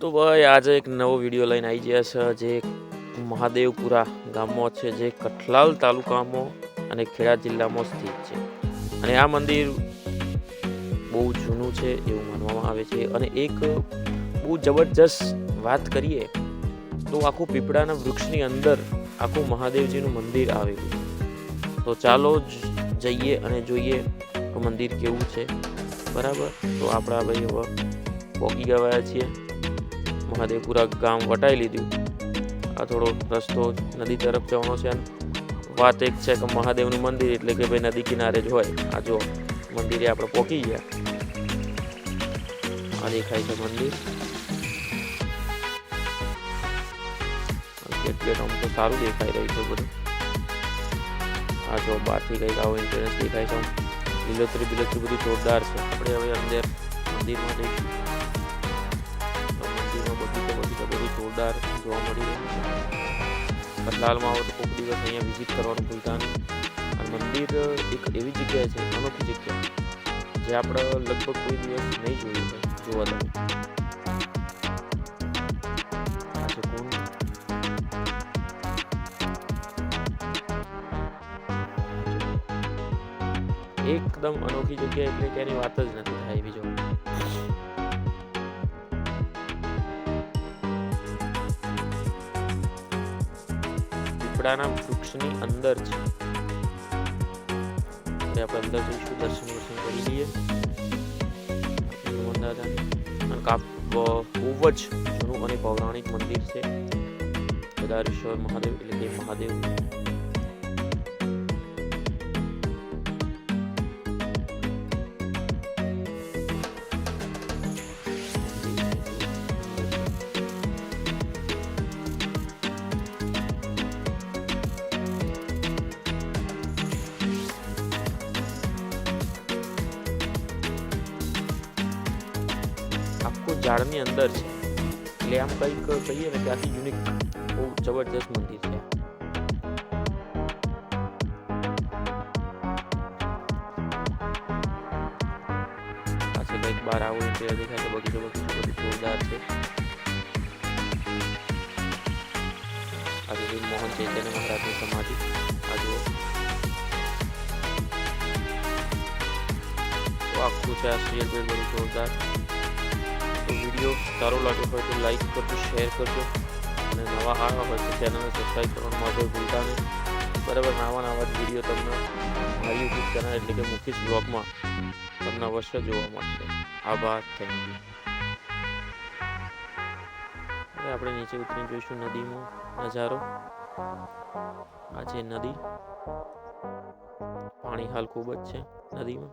તો ભાઈ, આજે એક નવો વીડિયો લઈને આવી ગયા છે. જે મહાદેવપુરા ગામમાં છે, જે કઠલાલ તાલુકામાં અને ખેડા જિલ્લામાં સ્થિત છે. અને આ મંદિર બહુ જૂનું છે એવું માનવામાં આવે છે. અને એક બહુ જબરજસ્ત વાત કરીએ તો આખું પીપળાના વૃક્ષની અંદર આખું મહાદેવજીનું મંદિર આવેલું તો ચાલો જ- જઈએ અને જોઈએ તો મંદિર કેવું છે. બરાબર? તો આપણા ભાઈ હવે પહોંચી ગયા છીએ. મહાદેવપુરા ગામ વટાઈ લીધું. આ થોડો રસ્તો નદી તરફ જવાનો છે. વાત એક છે કે મહાદેવનું મંદિર એટલે કે ભાઈ નદી કિનારે જ હોય. આ જો મંદિરે આપણે પહોંચી ગયા. આ દેખાય છે મંદિર. સારું દેખાઈ રહ્યું છે બધું. આ જો બહારથી કંઈક આવો ઇન્ટરેસ્ટ દેખાય છે. લીલોતરી બિલોતરી બધું જોરદાર છે. આપણે હવે અંદર મંદિરમાં જઈશું. બગીચો બગીચો જોરદાર જોવા મળી છે. કટલાલમાં આવો તો કોઈક દિવસ અહીંયા વિઝિટ કરવાનું ભૂલતા નહીં. મંદિર એક એવી જગ્યા છે, અનોખી જગ્યા, જે આપણે લગભગ કોઈ દિવસ નહીં જોયું હોય, જોવા તમે એકદમ અનોખી જગ્યા, એટલે એની વાત જ નથી થાય એવી પીપળાના વૃક્ષની અંદર છે. એટલે આપણે અંદર જઈશું દર્શન વર્શન કરી લઈએ. બહુ જ જૂનું અને પૌરાણિક મંદિર છે. કેદારેશ્વર મહાદેવ એટલે કે મહાદેવ. આખું ઝાડની અંદર છે. એટલે આમ કંઈક કહીએ ને ત્યાંથી યુનિક બહુ જબરજસ્ત મંદિર છે. પાછળ કંઈક બહાર આવું એટલે દેખાય છે બગીચો બગીચો બધું જોરદાર છે. આજે મોહન ચૈતન્ય મહારાજની સમાધિ, આ આખું છે આ સિરિયલ બધું જોરદાર. વીડિયો સારો લાગ્યો હોય તો લાઈક કરજો શેર કરજો. અને નવા આવ્યા હોય તો ચેનલને સબસ્ક્રાઈબ કરવાનું માટે ભૂલતા નહીં. બરાબર, નવા નવા જ વીડિયો તમને મારી યુટ્યુબ ચેનલ એટલે કે મુકેશ બ્લોગમાં તમને અવશ્ય જોવા મળશે. આભાર થેન્ક યુ આપણે નીચે ઉતરીને જોઈશું નદીમાં નજારો. આ છે નદી. પાણી હાલ ખૂબ જ છે નદીમાં.